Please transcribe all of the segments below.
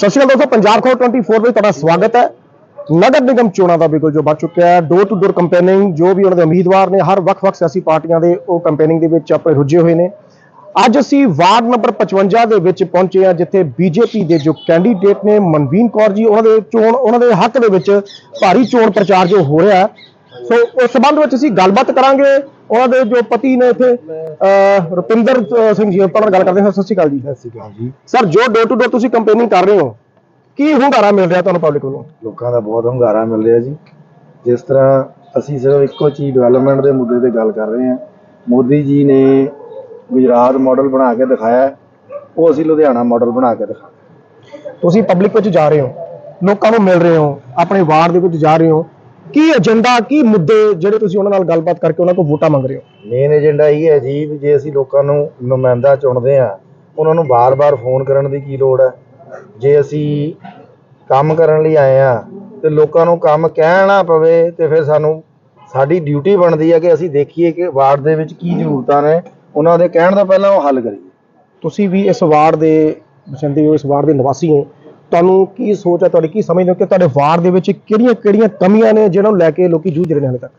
ਸਤਿ ਸ਼੍ਰੀ ਅਕਾਲ ਦੋਸਤੋ, ਪੰਜਾਬ ਖਬਰ 24 ਵਿੱਚ ਤੁਹਾਡਾ ਸਵਾਗਤ ਹੈ। ਨਗਰ ਨਿਗਮ ਚੋਣਾਂ ਦਾ ਬਿਲਕੁਲ ਜੋ ਬਚ ਚੁੱਕਿਆ ਹੈ ਡੋਰ ਟੂ ਡੋਰ ਕੰਪੇਨਿੰਗ ਜੋ ਵੀ ਉਹਨਾਂ ਦੇ ਉਮੀਦਵਾਰ ਨੇ, ਹਰ ਵੱਖ-ਵੱਖ ਸਿਆਸੀ ਪਾਰਟੀਆਂ ਦੇ ਉਹ ਕੰਪੇਨਿੰਗ ਦੇ ਵਿੱਚ ਆਪਣੇ ਰੁੱਝੇ ਹੋਏ ਨੇ। ਅੱਜ ਅਸੀਂ ਵਾਰਡ ਨੰਬਰ 55 ਦੇ ਵਿੱਚ ਪਹੁੰਚੇ ਹਾਂ, ਜਿੱਥੇ ਬੀਜੇਪੀ ਦੇ ਜੋ ਕੈਂਡੀਡੇਟ ਨੇ, ਮਨਵੀਨ ਕੌਰ ਜੀ, ਉਹਨਾਂ ਦੇ ਚੋਣ, ਉਹਨਾਂ ਦੇ ਹੱਕ ਦੇ ਵਿੱਚ ਭਾਰੀ ਚੋਣ ਪ੍ਰਚਾਰ ਜੋ ਹੋ ਰਿਹਾ ਸੋ ਉਸ ਸੰਬੰਧ ਵਿੱਚ ਅਸੀਂ ਗੱਲਬਾਤ ਕਰਾਂਗੇ। ਉਹਨਾਂ ਦੇ ਜੋ ਪਤੀ ਨੇ ਇੱਥੇ ਅਹ, ਰੁਪਿੰਦਰ ਅਹ, ਸਿੰਘ ਜੀ ਆਪਾਂ ਨਾਲ ਗੱਲ ਕਰਦੇ ਹਾਂ। ਸਤਿ ਸ਼੍ਰੀ ਅਕਾਲ ਜੀ। ਸਤਿ ਸ਼੍ਰੀ ਅਕਾਲ ਜੀ। ਸਰ ਜੋ ਡੋਰ ਟੂ ਡੋਰ ਤੁਸੀਂ ਕੰਪੇਨਿੰਗ ਕਰ ਰਹੇ ਹੋ ਕੀ ਹੁੰਗਾਰਾ ਮਿਲ ਰਿਹਾ ਤੁਹਾਨੂੰ ਪਬਲਿਕ ਵੱਲੋਂ? ਲੋਕਾਂ ਦਾ ਬਹੁਤ ਹੰਗਾਰਾ ਮਿਲ ਰਿਹਾ ਜੀ। ਜਿਸ ਤਰ੍ਹਾਂ ਅਸੀਂ ਸਿਰਫ ਇੱਕੋ ਚੀਜ਼ ਡਿਵੈਲਪਮੈਂਟ ਦੇ ਮੁੱਦੇ ਤੇ ਗੱਲ ਕਰ ਰਹੇ ਹਾਂ। ਮੋਦੀ ਜੀ ਨੇ ਗੁਜਰਾਤ ਮਾਡਲ ਬਣਾ ਕੇ ਦਿਖਾਇਆ। ਹੈ, ਉਹ ਅਸੀਂ ਲੁਧਿਆਣਾ ਮਾਡਲ ਬਣਾ ਕੇ ਦਿਖਾ ਤੁਸੀਂ ਪਬਲਿਕ ਵਿੱਚ ਜਾ ਰਹੇ ਹੋ ਲੋਕਾਂ ਨੂੰ ਮਿਲ ਰਹੇ ਹੋ ਆਪਣੇ ਵਾਰਡ ਦੇ ਵਿੱਚ ਜਾ ਰਹੇ ਹੋ। ਕੀ ਏਜੰਡਾ ਕੀ ਮੁੱਦੇ ਜਿਹੜੇ ਤੁਸੀਂ ਉਹਨਾਂ ਨਾਲ ਗੱਲਬਾਤ ਕਰਕੇ ਉਹਨਾਂ ਕੋਲ ਵੋਟਾਂ ਮੰਗ ਰਹੇ ਹੋ? ਮੇਨ ਏਜੰਡਾ ਇਹ ਹੈ ਜੀ ਵੀ ਜੇ ਅਸੀਂ ਲੋਕਾਂ ਨੂੰ ਨੁਮਾਇੰਦਾ ਚੁਣਦੇ ਆ ਉਹਨਾਂ ਨੂੰ ਬਾਰ-ਬਾਰ ਫੋਨ ਕਰਨ ਦੀ ਕੀ ਲੋੜ ਹੈ? ਜੇ ਅਸੀਂ ਕੰਮ ਕਰਨ ਲਈ ਆਏ ਆ ਤੇ ਲੋਕਾਂ ਨੂੰ ਕੰਮ ਕਹਿਣਾ ਪਵੇ ਤੇ ਫਿਰ ਸਾਨੂੰ ਸਾਡੀ ਡਿਊਟੀ ਬਣਦੀ ਹੈ ਕਿ ਅਸੀਂ ਦੇਖੀਏ ਕਿ ਵਾਰਡ ਦੇ ਵਿੱਚ ਕੀ ਜ਼ਰੂਰਤਾਂ ਨੇ ਉਹਨਾਂ ਦੇ ਕਹਿਣ ਤੋਂ ਪਹਿਲਾਂ ਉਹ ਹੱਲ ਕਰੀਏ। ਤੁਸੀਂ ਵੀ ਇਸ ਵਾਰਡ ਦੇ ਵਸਿੰਦੇ ਹੋ ਇਸ ਵਾਰਡ ਦੇ ਨਿਵਾਸੀ ਹੋ ਤੁਹਾਨੂੰ ਕੀ ਸੋਚ ਹੈ, ਤੁਹਾਡੀ ਕੀ ਸਮਝਦੇ ਹੋ ਕਿ ਤੁਹਾਡੇ ਵਾਰਡ ਦੇ ਵਿੱਚ ਕਿਹੜੀਆਂ ਕਿਹੜੀਆਂ ਕਮੀਆਂ ਨੇ ਜਿਹਨਾਂ ਨੂੰ ਲੈ ਕੇ ਲੋਕੀ ਜੂਝ ਰਹੇ ਨੇ ਹਾਲੇ ਤੱਕ?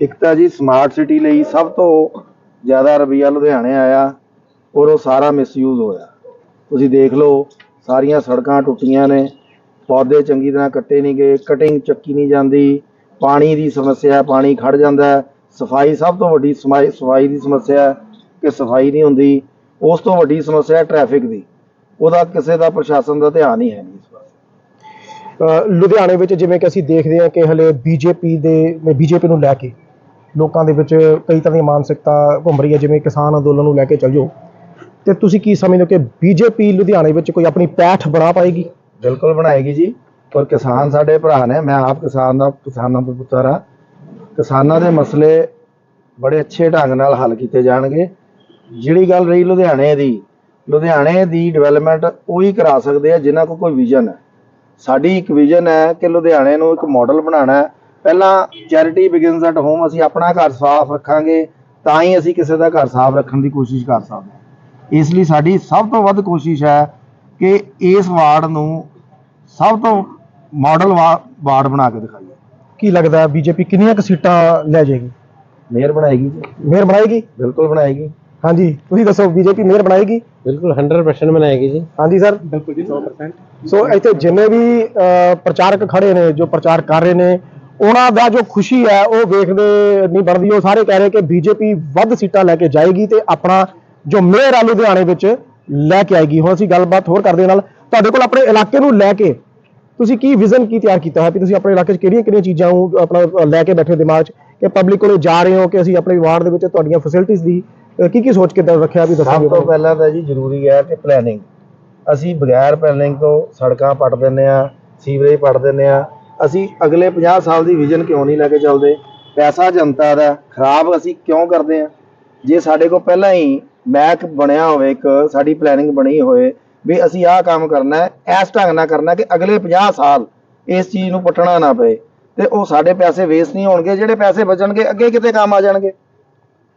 ਇੱਕ ਤਾਂ ਜੀ ਸਮਾਰਟ ਸਿਟੀ ਲਈ ਸਭ ਤੋਂ ਜ਼ਿਆਦਾ ਰੁਪਈਆ ਲੁਧਿਆਣੇ ਆਇਆ ਔਰ ਉਹ ਸਾਰਾ ਮਿਸਯੂਜ਼ ਹੋਇਆ। ਤੁਸੀਂ ਦੇਖ ਲਓ, ਸਾਰੀਆਂ ਸੜਕਾਂ ਟੁੱਟੀਆਂ ਨੇ, ਪੌਦੇ ਚੰਗੀ ਤਰ੍ਹਾਂ ਕੱਟੇ ਨਹੀਂ ਗਏ ਕਟਿੰਗ ਚੱਕੀ ਨਹੀਂ ਜਾਂਦੀ, ਪਾਣੀ ਦੀ ਸਮੱਸਿਆ, ਪਾਣੀ ਖੜ ਜਾਂਦਾ ਸਫ਼ਾਈ ਸਭ ਤੋਂ ਵੱਡੀ ਸਮਾਈ- ਸਫ਼ਾਈ ਦੀ ਸਮੱਸਿਆ ਕਿ ਸਫ਼ਾਈ ਨਹੀਂ ਹੁੰਦੀ। ਉਸ ਤੋਂ ਵੱਡੀ ਸਮੱਸਿਆ ਹੈ ਟ੍ਰੈਫਿਕ ਦੀ। ਉਹਦਾ ਕਿਸੇ ਦਾ ਪ੍ਰਸ਼ਾਸਨ ਦਾ ਧਿਆਨ ਹੀ ਹੈ ਨਹੀਂ ਇਸ ਪਾਸੇ ਲੁਧਿਆਣੇ ਵਿੱਚ ਜਿਵੇਂ ਕਿ ਅਸੀਂ ਦੇਖਦੇ ਹਾਂ ਕਿ ਹਲੇ ਬੀਜੇਪੀ ਦੇ ਬੀਜੇਪੀ ਨੂੰ ਲੈ ਕੇ ਲੋਕਾਂ ਦੇ ਵਿੱਚ ਕਈ ਤਰ੍ਹਾਂ ਦੀ ਮਾਨਸਿਕਤਾ ਘੁੰਮ ਰਹੀ ਹੈ ਜਿਵੇਂ ਕਿਸਾਨ ਅੰਦੋਲਨ ਨੂੰ ਲੈ ਕੇ ਚੱਲ ਜਾਓ ਤੇ ਤੁਸੀਂ ਕੀ ਸਮਝਦੇ ਹੋ ਕਿ ਬੀਜੇਪੀ ਲੁਧਿਆਣੇ ਵਿੱਚ ਕੋਈ ਆਪਣੀ ਪੈਠ ਬਣਾ ਪਾਏਗੀ? ਬਿਲਕੁਲ ਬਣਾਏਗੀ ਜੀ ਪਰ ਕਿਸਾਨ ਸਾਡੇ ਭਰਾ ਨੇ ਮੈਂ ਆਪ ਕਿਸਾਨ ਦਾ ਕਿਸਾਨਾਂ ਦਾ ਪੁੱਤਰ ਆ ਕਿਸਾਨਾਂ ਦੇ ਮਸਲੇ ਬੜੇ ਅੱਛੇ ਢੰਗ ਨਾਲ ਹੱਲ ਕੀਤੇ ਜਾਣਗੇ। ਜਿਹੜੀ ਗੱਲ ਰਹੀ ਲੁਧਿਆਣੇ ਦੀ ਲੁਧਿਆਣੇ ਦੀ ਡਿਵੈਲਪਮੈਂਟ ਉਹੀ ਕਰਾ ਸਕਦੇ ਆ ਜਿਨ੍ਹਾਂ ਕੋਲ ਕੋਈ ਵਿਜ਼ਨ ਹੈ। ਸਾਡੀ ਇੱਕ ਵਿਜ਼ਨ ਹੈ ਕਿ ਲੁਧਿਆਣੇ ਨੂੰ ਇੱਕ ਮਾਡਲ ਬਣਾਉਣਾ ਹੈ। ਪਹਿਲਾਂ ਚੈਰਿਟੀ ਬਿਗਿਨਸ ਐਟ ਹੋਮ ਅਸੀਂ ਆਪਣਾ ਘਰ ਸਾਫ਼ ਰੱਖਾਂਗੇ ਤਾਂ ਹੀ ਅਸੀਂ ਕਿਸੇ ਦਾ ਘਰ ਸਾਫ਼ ਰੱਖਣ ਦੀ ਕੋਸ਼ਿਸ਼ ਕਰ ਸਕਦੇ ਹਾਂ। ਇਸ ਲਈ ਸਾਡੀ ਸਭ ਤੋਂ ਵੱਧ ਕੋਸ਼ਿਸ਼ ਹੈ ਕਿ ਇਸ ਵਾਰਡ ਨੂੰ ਸਭ ਤੋਂ ਮਾਡਲ ਵਾਰਡ ਬਣਾ ਕੇ ਦਿਖਾਈਏ। ਕੀ ਲੱਗਦਾ ਬੀਜੇਪੀ ਕਿੰਨੀਆਂ ਕੁ ਸੀਟਾਂ ਲੈ ਜਾਏਗੀ? ਮੇਅਰ ਬਣਾਏਗੀ ਜੀ। ਮੇਅਰ ਬਣਾਏਗੀ? ਬਿਲਕੁਲ ਬਣਾਏਗੀ। ਹਾਂਜੀ ਤੁਸੀਂ ਦੱਸੋ ਬੀਜੇਪੀ ਮੇਅਰ ਬਣਾਏਗੀ? ਬਿਲਕੁਲ 100% ਬਣਾਏਗੀ ਜੀ। ਹਾਂਜੀ ਸਰ ਬਿਲਕੁਲ ਜੀ 100% ਸੋ ਇੱਥੇ ਜਿੰਨੇ ਵੀ ਅਹ, ਪ੍ਰਚਾਰਕ ਖੜੇ ਨੇ ਜੋ ਪ੍ਰਚਾਰ ਕਰ ਰਹੇ ਨੇ ਉਹਨਾਂ ਦਾ ਜੋ ਖੁਸ਼ੀ ਹੈ ਉਹ ਵੇਖਦੇ ਨਹੀਂ ਬਣਦੀ। ਉਹ ਸਾਰੇ ਕਹਿ ਰਹੇ ਕਿ ਬੀਜੇਪੀ ਵੱਧ ਸੀਟਾਂ ਲੈ ਕੇ ਜਾਏਗੀ ਤੇ ਆਪਣਾ ਜੋ ਮੇਅਰ ਆ ਲੁਧਿਆਣੇ ਵਿੱਚ ਲੈ ਕੇ ਆਏਗੀ। ਹੁਣ ਅਸੀਂ ਗੱਲਬਾਤ ਹੋਰ ਕਰਦੇ ਹਾਂ ਨਾਲ। ਤੁਹਾਡੇ ਕੋਲ ਆਪਣੇ ਇਲਾਕੇ ਨੂੰ ਲੈ ਕੇ ਤੁਸੀਂ ਕੀ ਵਿਜ਼ਨ ਕੀ ਤਿਆਰ ਕੀਤਾ ਹੈ ਕਿ ਤੁਸੀਂ ਆਪਣੇ ਇਲਾਕੇ 'ਚ ਕਿਹੜੀਆਂ ਕਿਹੜੀਆਂ ਚੀਜ਼ਾਂ ਨੂੰ ਆਪਣਾ ਲੈ ਕੇ ਬੈਠੇ ਹੋ ਦਿਮਾਗ 'ਚ ਕਿ ਪਬਲਿਕ ਕੋਲੇ ਜਾ ਰਹੇ ਹੋ ਕਿ ਅਸੀਂ ਆਪਣੇ ਵਾਰਡ ਦੇ ਵਿੱਚ ਤੁਹਾਡੀਆਂ ਫੈਸਿਲਿਟੀਆਂ ਦੀ ਕੀ ਕੀ ਸੋਚ ਕੇ ਰੱਖਿਆ ਵੀ ਸਭ ਤੋਂ ਪਹਿਲਾਂ ਤਾਂ ਜੀ ਜ਼ਰੂਰੀ ਹੈ ਕਿ ਪਲੈਨਿੰਗ ਅਸੀਂ ਬਗੈਰ ਪਲੈਨਿੰਗ ਤੋਂ ਸੜਕਾਂ ਪੱਟ ਦਿੰਨੇ ਆ ਸੀਵਰੇਜ ਪੱਟ ਦਿੰਨੇ ਆ ਅਸੀਂ ਅਗਲੇ 50 ਸਾਲ ਦੀ ਵਿਜ਼ਨ ਕਿਉਂ ਨਹੀਂ ਲੈ ਕੇ ਚੱਲਦੇ? ਪੈਸਾ ਜਨਤਾ ਦਾ ਖਰਾਬ ਅਸੀਂ ਕਿਉਂ ਕਰਦੇ ਆ ਜੇ ਸਾਡੇ ਕੋਲ ਪਹਿਲਾਂ ਹੀ ਮੈਕ ਬਣਿਆ ਹੋਵੇ ਇੱਕ ਸਾਡੀ ਪਲੈਨਿੰਗ ਬਣੀ ਹੋਏ ਵੀ ਅਸੀਂ ਆਹ ਕੰਮ ਕਰਨਾ ਹੈ ਇਸ ਢੰਗ ਨਾਲ ਕਰਨਾ ਕਿ ਅਗਲੇ 50 ਸਾਲ ਇਸ ਚੀਜ਼ ਨੂੰ ਪਟਣਾ ਨਾ ਪਏ। ਤੇ ਉਹ ਸਾਡੇ ਪੈਸੇ ਵੇਸਟ ਨਹੀਂ ਹੋਣਗੇ ਜਿਹੜੇ ਪੈਸੇ ਬਚਣਗੇ ਅੱਗੇ ਕਿਤੇ ਕੰਮ ਆ ਜਾਣਗੇ।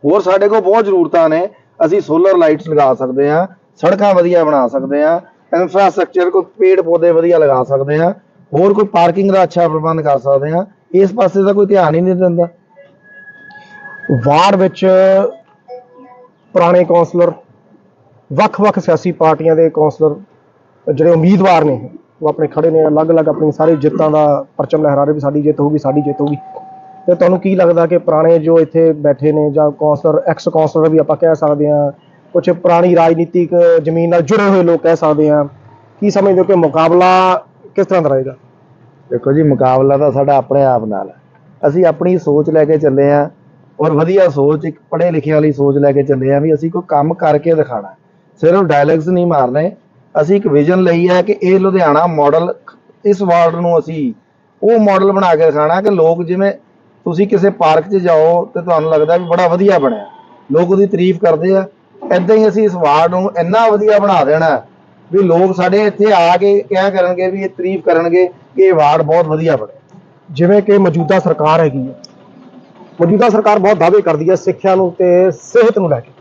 ਹੋਰ ਸਾਡੇ ਕੋਲ ਬਹੁਤ ਜ਼ਰੂਰਤਾਂ ਨੇ। ਅਸੀਂ ਸੋਲਰ ਲਾਈਟਸ ਲਗਾ ਸਕਦੇ ਹਾਂ, ਸੜਕਾਂ ਵਧੀਆ ਬਣਾ ਸਕਦੇ ਹਾਂ ਇਨਫਰਾਸਟ੍ਰਕਚਰ ਕੋਈ ਪੇੜ ਪੌਦੇ ਵਧੀਆ ਲਗਾ ਸਕਦੇ ਹਾਂ, ਹੋਰ ਕੋਈ ਪਾਰਕਿੰਗ ਦਾ ਅੱਛਾ ਪ੍ਰਬੰਧ ਕਰ ਸਕਦੇ ਹਾਂ, ਇਸ ਪਾਸੇ ਦਾ ਕੋਈ ਧਿਆਨ ਹੀ ਨਹੀਂ ਦਿੰਦਾ। ਵਾਰਡ ਵਿੱਚ ਪੁਰਾਣੇ ਕਾਉਂਸਲਰ ਵੱਖ-ਵੱਖ ਸਿਆਸੀ ਪਾਰਟੀਆਂ ਦੇ ਕਾਉਂਸਲਰ ਜਿਹੜੇ ਉਮੀਦਵਾਰ ਨੇ, ਉਹ ਆਪਣੇ ਖੜੇ ਨੇ, ਅਲੱਗ-ਅਲੱਗ ਆਪਣੀ ਸਾਰੀ ਜਿੱਤਾਂ ਦਾ ਪਰਚਮ ਲਹਿਰਾ ਰਹੇ ਵੀ ਸਾਡੀ ਜਿੱਤ ਹੋਊਗੀ, ਸਾਡੀ ਜਿੱਤ ਹੋਊਗੀ। ਤੇ ਤੁਹਾਨੂੰ ਕੀ ਲੱਗਦਾ ਕਿ ਪੁਰਾਣੇ ਜੋ ਇੱਥੇ ਬੈਠੇ ਨੇ ਜਾਂ ਕੌਂਸਲਰ ਐਕਸ ਕੌਂਸਲਰ ਵੀ ਆਪਾਂ ਕਹਿ ਸਕਦੇ ਹਾਂ ਕੁਝ ਪੁਰਾਣੀ ਰਾਜਨੀਤਿਕ ਜ਼ਮੀਨ ਨਾਲ ਜੁੜੇ ਹੋਏ ਲੋਕ ਕਹਿ ਸਕਦੇ ਹਾਂ, ਕੀ ਸਮਝਦੇ ਹੋ ਕਿ ਮੁਕਾਬਲਾ ਕਿਸ ਤਰ੍ਹਾਂ ਦਾ ਰਹੇਗਾ? ਦੇਖੋ ਜੀ, ਮੁਕਾਬਲਾ ਤਾਂ ਸਾਡਾ ਆਪਣੇ ਆਪ ਨਾਲ ਹੈ। ਅਸੀਂ ਆਪਣੀ ਸੋਚ ਲੈ ਕੇ ਚੱਲੇ ਆ ਔਰ ਵਧੀਆ ਸੋਚ, ਇੱਕ ਪੜ੍ਹੇ ਲਿਖੇ ਵਾਲੀ ਸੋਚ ਲੈ ਕੇ ਚੱਲੇ ਆ ਵੀ ਅਸੀਂ ਕੋਈ ਕੰਮ ਕਰਕੇ ਦਿਖਾਣਾ ਸਿਰਫ ਡਾਇਲੌਗਸ ਨਹੀਂ ਮਾਰਨੇ, ਅਸੀਂ ਇੱਕ ਵਿਜ਼ਨ ਲਈ ਹੈ ਕਿ ਇਹ ਲੁਧਿਆਣਾ ਮਾਡਲ ਇਸ ਵਾਰਡ ਨੂੰ ਅਸੀਂ ਉਹ ਮਾਡਲ ਬਣਾ ਕੇ ਦਿਖਾਣਾ ਕਿ ਲੋਕ ਜਿਵੇਂ ਤੁਸੀਂ ਕਿਸੇ ਪਾਰਕ 'ਚ ਜਾਓ ਤੇ ਤੁਹਾਨੂੰ ਲੱਗਦਾ ਵੀ ਬੜਾ ਵਧੀਆ ਬਣਿਆ। ਲੋਕ ਉਹਦੀ ਤਾਰੀਫ ਕਰਦੇ ਆ। ਐਦਾਂ ਹੀ ਅਸੀਂ ਇਸ ਵਾਰਡ ਨੂੰ ਇੰਨਾ ਵਧੀਆ ਬਣਾ ਦੇਣਾ ਵੀ ਲੋਕ ਸਾਡੇ ਇੱਥੇ ਆ ਕੇ ਕਿਆ ਕਰਨਗੇ, ਵੀ ਇਹ ਤਾਰੀਫ ਕਰਨਗੇ ਕਿ ਇਹ ਵਾਰਡ ਬਹੁਤ ਵਧੀਆ ਬਣਿਆ। ਜਿਵੇਂ ਕਿ ਮੌਜੂਦਾ ਸਰਕਾਰ ਹੈਗੀ ਹੈ। ਮੌਜੂਦਾ ਸਰਕਾਰ ਬਹੁਤ ਦਾਅਵੇ ਕਰਦੀ ਹੈ ਸਿੱਖਿਆ ਨੂੰ ਤੇ ਸਿਹਤ ਨੂੰ ਲੈ ਕੇ।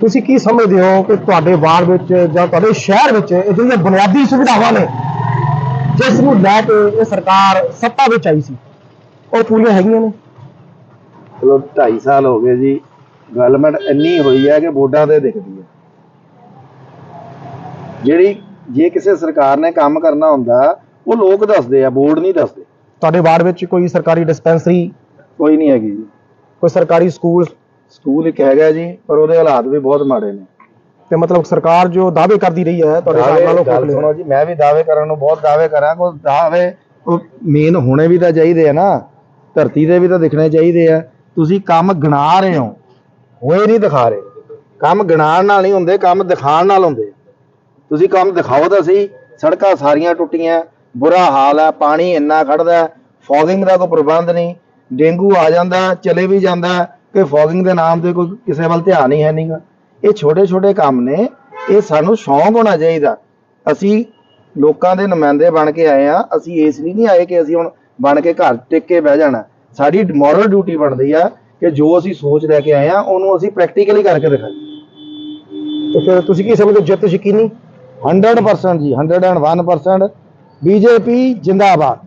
ਤੁਸੀਂ ਕੀ ਸਮਝਦੇ ਹੋ ਕਿ ਤੁਹਾਡੇ ਵਾਰਡ ਵਿੱਚ ਜਾਂ ਤੁਹਾਡੇ ਸ਼ਹਿਰ ਵਿੱਚ ਇਹ ਜਿਹੜੀਆਂ ਬੁਨਿਆਦੀ ਸੁਵਿਧਾਵਾਂ ਨੇ ਜਿਸ ਨੂੰ ਲੈ ਕੇ ਇਹ ਸਰਕਾਰ ਸੱਤਾ ਵਿੱਚ ਆਈ ਸੀ? ਉਹ ਪੂਰੀਆਂ ਹੈਗੀਆਂ ਨੇ। ਚਲੋ 2.5 ਸਾਲ ਹੋ ਗਏ ਜੀ। ਡਿਵੈਲਪਮੈਂਟ ਇੰਨੀ ਹੋਈ ਹੈ ਕਿ ਬੋਰਡਾਂ ਤੇ ਦਿਖਦੀ ਹੈ। ਜਿਹੜੀ ਜੇ ਕਿਸੇ ਸਰਕਾਰ ਨੇ ਕੰਮ ਕਰਨਾ ਹੁੰਦਾ ਉਹ ਲੋਕ ਦੱਸਦੇ ਆ ਬੋਰਡ ਨਹੀਂ ਦੱਸਦੇ। ਤੁਹਾਡੇ ਵਾਰਡ ਵਿੱਚ ਕੋਈ ਸਰਕਾਰੀ ਡਿਸਪੈਂਸਰੀ ਕੋਈ ਨਹੀਂ ਹੈਗੀ ਜੀ। ਕੋਈ ਸਰਕਾਰੀ ਸਕੂਲ ਸਕੂਲ ਇੱਕ ਹੈਗਾ ਜੀ ਪਰ ਉਹਦੇ ਹਾਲਾਤ ਵੀ ਬਹੁਤ ਮਾੜੇ ਨੇ। ਤੇ ਮਤਲਬ ਸਰਕਾਰ ਜੋ ਦਾਅਵੇ ਕਰਦੀ ਰਹੀ ਹੈ ਤੁਹਾਡੇ ਹਿਸਾਬ ਨਾਲ ਉਹ ਗੱਲ ਸੁਣੋ ਜੀ ਮੈਂ ਵੀ ਦਾਅਵੇ ਕਰਨ ਨੂੰ ਬਹੁਤ ਦਾਅਵੇ ਕਰਾਂ ਕੋ ਦਾਅਵੇ ਮੇਨ ਹੋਣੇ ਵੀ ਤਾਂ ਚਾਹੀਦੇ ਆ ਨਾ। ਧਰਤੀ ਤੇ ਵੀ ਤਾਂ ਦਿਖਣੇ ਚਾਹੀਦੇ ਆ। ਤੁਸੀਂ ਕੰਮ ਗਿਣਾ ਰਹੇ ਹੋ। ਹੋਏ ਨਹੀਂ ਦਿਖਾ ਰਹੇ। ਕੰਮ ਗਿਣਾਉਣ ਨਾਲ ਨਹੀਂ ਹੁੰਦੇ, ਕੰਮ ਦਿਖਾਉਣ ਨਾਲ ਹੁੰਦੇ ਤੁਸੀਂ ਕੰਮ ਦਿਖਾਓ ਤਾਂ ਸਹੀ। ਸੜਕਾਂ ਸਾਰੀਆਂ ਟੁੱਟੀਆਂ, ਬੁਰਾ ਹਾਲ ਹੈ ਪਾਣੀ ਇੰਨਾ ਖੜਦਾ ਫੌਗਿੰਗ ਦਾ ਕੋਈ ਪ੍ਰਬੰਧ ਨਹੀਂ। ਡੇਂਗੂ ਆ ਜਾਂਦਾ, ਚਲੇ ਵੀ ਜਾਂਦਾ ਕਿ ਫੌਗਿੰਗ ਦੇ ਨਾਮ ਤੇ ਕੋਈ ਕਿਸੇ ਵੱਲ ਧਿਆਨ ਹੀ ਹੈ ਨਹੀਂਗਾ ਇਹ ਛੋਟੇ ਛੋਟੇ ਕੰਮ ਨੇ। ਇਹ ਸਾਨੂੰ ਸ਼ੌਂਕ ਹੋਣਾ ਚਾਹੀਦਾ। ਅਸੀਂ ਲੋਕਾਂ ਦੇ ਨੁਮਾਇੰਦੇ ਬਣ ਕੇ ਆਏ ਆ। ਅਸੀਂ ਇਸ ਲਈ ਨਹੀਂ ਆਏ ਕਿ ਅਸੀਂ ਹੁਣ ਬਣ ਕੇ ਘਰ ਟਿਕ ਕੇ ਬਹਿ ਜਾਣਾ। ਸਾਡੀ ਮੋਰਲ ਡਿਊਟੀ ਬਣਦੀ ਆ ਕਿ ਜੋ ਅਸੀਂ ਸੋਚ ਲੈ ਕੇ ਆਏ ਆ ਉਹਨੂੰ ਅਸੀਂ ਪ੍ਰੈਕਟੀਕਲੀ ਕਰਕੇ ਦਿਖਾਈਏ। ਤੇ ਫਿਰ ਤੁਸੀਂ ਕੀ ਸਮਝਦੇ ਹੋ? ਜਿੱਤ ਯਕੀਨੀ? 100% ਜੀ 101% ਬੀਜੇਪੀ ਜਿੰਦਾਬਾਦ।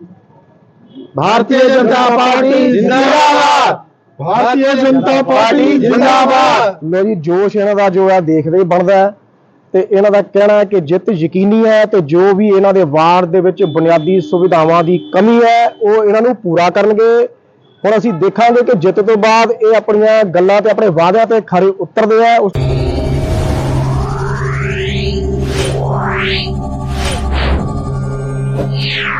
ਭਾਰਤੀ ਜਨਤਾ ਪਾਰਟੀ ਜਿੰਦਾਬਾਦ। ਭਾਰਤੀ ਜਨਤਾ ਪਾਰਟੀ ਜਿੰਦਾਬਾਦ। ਲੋ ਜੀ ਜੋਸ਼ ਇਹਨਾਂ ਦਾ ਜੋ ਹੈ ਦੇਖਦੇ ਹੀ ਬਣਦਾ ਹੈ। ਤੇ ਇਹਨਾਂ ਦਾ ਕਹਿਣਾ ਹੈ ਕਿ ਜਿੱਤ ਯਕੀਨੀ ਹੈ ਤੇ ਜੋ ਵੀ ਇਹਨਾਂ ਦੇ ਵਾਰਡ ਦੇ ਵਿੱਚ ਬੁਨਿਆਦੀ ਸੁਵਿਧਾਵਾਂ ਦੀ ਕਮੀ ਹੈ, ਉਹ ਇਹਨਾਂ ਨੂੰ ਪੂਰਾ ਕਰਨਗੇ ਹੁਣ ਅਸੀਂ ਦੇਖਾਂਗੇ ਕਿ ਜਿੱਤ ਤੋਂ ਬਾਅਦ ਇਹ ਆਪਣੀਆਂ ਗੱਲਾਂ ਤੇ ਆਪਣੇ ਵਾਅਦਿਆਂ ਤੇ ਖਰੇ ਉਤਰਦੇ ਆ Yeah.